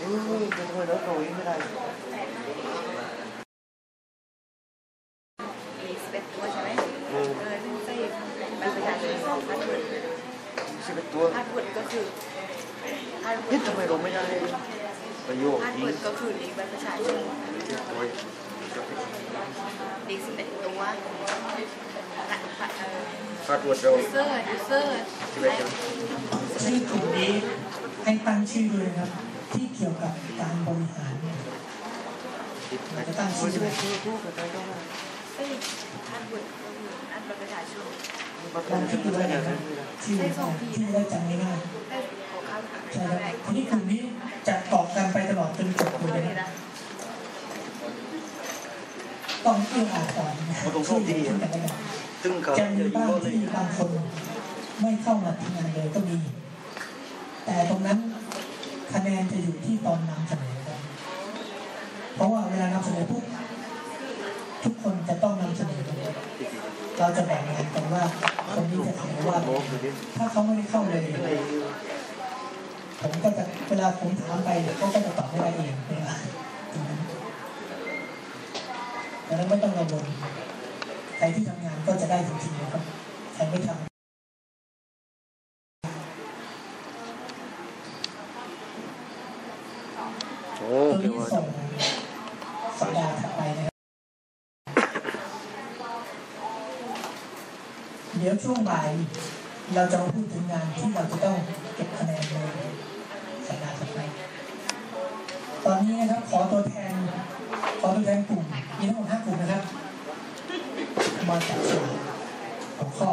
เอ้ยจะทำไมรถเราวิ่งไม่ได้มีสเปซตัวใช่ไหมเออซึ่ใส่บัตรประชาชนพาสเวิร์ดสิบเอ็ดตัวพาสเวิร์ดก็คือพาสเวิเฮ้ยร์ดทำไมเราไม่ได้ประโยคพาสยิงเวิร์ดก็คือเลขบัตรประชาชนโอ้ยเลขสิบเอ็ดตัวอะเออฟาดวดเราเซอร์เซอร์สิบเอ็ดจังชื่อกลุ่มนี้ให้ตั้งชื่อด้วยนะครับ ที่เกี่ยวกับการบริหารเราจะตั้งชื่อสิบเอ็ดตัวตัวกายเข้ามาเอ้ยพาสเวิร์ดก็คืออันบัตรประชาชนลองคิดดูได้ยังไงชื่อที่ได้จำง่ายได้ใช่ครับทีนี้กลุ่มนี้จะตอบกันไปตลอดจนจบเลไม่ยได้นะนต้องเอื้ออาทรช่วยเหลือซึ่งกันและกันตึงกับจะมีบ้างที่บางคนไม่เข้ามาทำงานเลยก็มี แต่ตรงนั้น คะแนนจะอยู่ที่ตอนนำเสนอครับเพราะว่าเวลานำเสนอปุ๊บทุกคนจะต้องนำเสนอเราจะแบ่งงานกันว่าคนนี้จะถามว่า ถ้าเขาไม่ได้เข้าเลย ผมก็จะเวลาผมถามไปเขาก็จะตอบไม่ได้เองเวลาตรงนั้นดังนั้นไม่ต้องกังวลใครที่ทำงานก็จะได้จริงๆนะครับใครไม่ทำ โอ้เทวดาสัปดาห์ถัดไปนะครับเดี๋ยวช่วงบ่ายเราจะพูดถึงงานที่เราจะต้องเก็บคะแนนเลยสัปดาห์ถัดไป ตอนนี้นะครับขอตัวแทนขอตัวแทนกลุ่มมีทั้งหมดห้ากลุ่มนะครับมาจัดสรรของข้อ